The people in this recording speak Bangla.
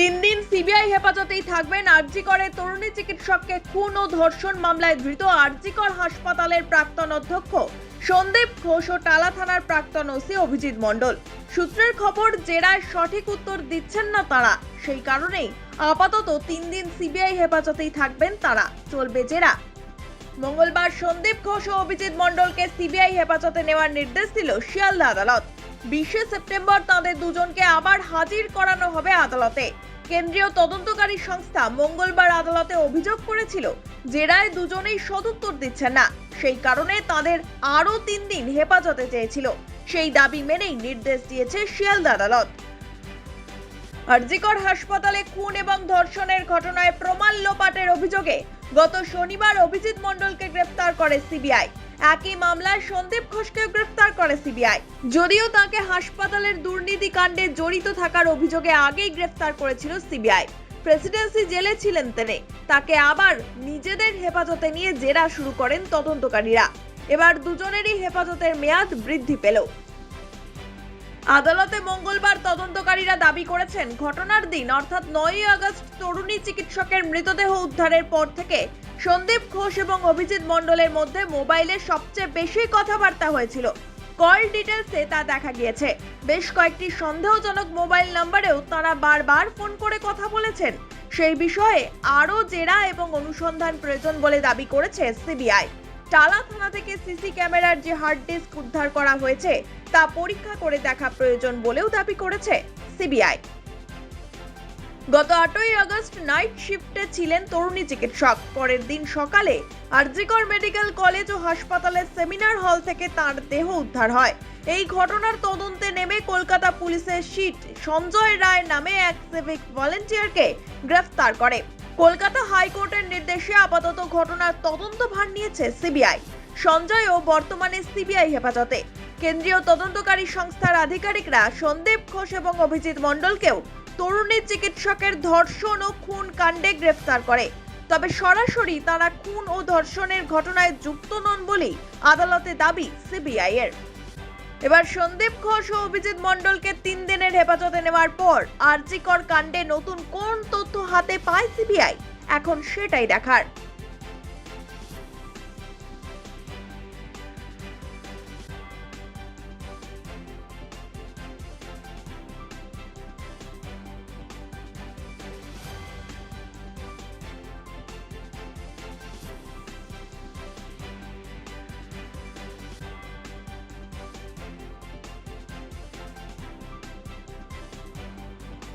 তিন দিন সিবিআই হেফাজতেই থাকবেন। আরজিকরের তরুণী চিকিৎসককে খুন ও ধর্ষণ মামলায় ধৃত আরজিকর হাসপাতালের প্রাক্তন অধ্যক্ষ। সন্দীপ ঘোষ ও টালা থানার প্রাক্তন ওসি অভিজিৎ মণ্ডল। সূত্রের খবর, জেরায় সঠিক উত্তর দিচ্ছেন না তারা। সেই কারণেই আপাতত তিন দিন সিবিআই হেফাজতেই থাকবেন তারা। চলবে জেরা। মঙ্গলবার সন্দীপ ঘোষ ও অভিজিৎ মণ্ডলকে সিবিআই হেফাজতে নেওয়ার নির্দেশ দিল শিয়ালদা আদালত। বিশে সেপ্টেম্বর তাদের দুজনকে আবার হাজির করানো হবে আদালতে। কেন্দ্রীয় তদন্তকারী সংস্থা মঙ্গলবার আদালতে অভিযোগ করেছিল, জেরায় দুজনেই সদুত্তর দিচ্ছেন না। সেই কারণে তাদের আরও তিন দিন হেফাজতে চেয়েছিল। সেই দাবি মেনেই নির্দেশ দিয়েছে শিয়ালদা আদালত। আরজিকর হাসপাতালে খুন এবং ধর্ষণের ঘটনায় প্রমাণ লোপাটের অভিযোগে গত শনিবার অভিজিৎ মণ্ডলকে গ্রেফতার করে সিবিআই। একই মামলায় সন্দীপ ঘোষকেও গ্রেফতার করে সিবিআই। যদিও তাকে হাসপাতালের দুর্নীতি কাণ্ডে জড়িত থাকার অভিযোগে আগেই গ্রেফতার করেছিল সিবিআই। প্রেসিডেন্সি জেলে ছিলেন তিনি। তাকে আবার নিজেদের হেফাজতে নিয়ে জেরা শুরু করেন তদন্তকারীরা। এবার দুজনেরই হেফাজতের মেয়াদ বৃদ্ধি পেল। আদালতে মঙ্গলবার তদন্তকারীরা দাবি করেছেন, ঘটনার দিন, অর্থাৎ নয়ই আগস্ট, তরুণী চিকিৎসকের মৃতদেহ উদ্ধারের পর থেকে সন্দীপ ঘোষ এবং অভিজিৎ মণ্ডলের মধ্যে মোবাইলে সবচেয়ে বেশি কথাবার্তা হয়েছিল। কল ডিটেলসে তা দেখা গিয়েছে। বেশ কয়েকটি সন্দেহজনক মোবাইল নাম্বারেও তারা বারবার ফোন করে কথা বলেছেন। সেই বিষয়ে আরও জেরা এবং অনুসন্ধান প্রয়োজন বলে দাবি করেছে সিবিআই। টালা থানা থেকে সিসি ক্যামেরার যে হার্ড ডিস্ক উদ্ধার করা হয়েছে, তা পরীক্ষা করে দেখা প্রয়োজন বলেও দাবি করেছে সিবিআই। গত আটই আগস্ট নাইট শিফটে ছিলেন তরুণী চিকিৎসক। পরের দিন সকালে আরজিকর মেডিকেল কলেজ ও হাসপাতালের সেমিনার হল থেকে তার দেহ উদ্ধার হয়। এই ঘটনার তদন্তে নেমে কলকাতা পুলিশের শিট সঞ্জয় রায় নামে এক সিভিক ভলেন্টিয়ারকে গ্রেফতার করে। কলকাতা হাইকোর্টের নির্দেশে আপাতত ঘটনার তদন্ত ভার নিয়েছে সিবিআই। সঞ্জয়ও বর্তমানে সিবিআই হেফাজতে। কেন্দ্রীয় তদন্তকারী সংস্থার আধিকারিকরা সন্দীপ ঘোষ এবং অভিজিৎ মণ্ডলকেও তরুণী চিকিৎসকের ধর্ষণ ও খুন কাণ্ডে গ্রেফতার করে। তবে সরাসরি তারা খুন ও ধর্ষণের ঘটনায় যুক্ত নন বলেই আদালতে দাবি সিবিআই এর এবার সন্দীপ ঘোষ ও অভিজিৎ মণ্ডলকে তিন দিনের হেফাজতে নেওয়ার পর আরজিকর কাণ্ডে নতুন কোন তথ্য হাতে পায় সিবিআই? এখন সেটাই দেখার।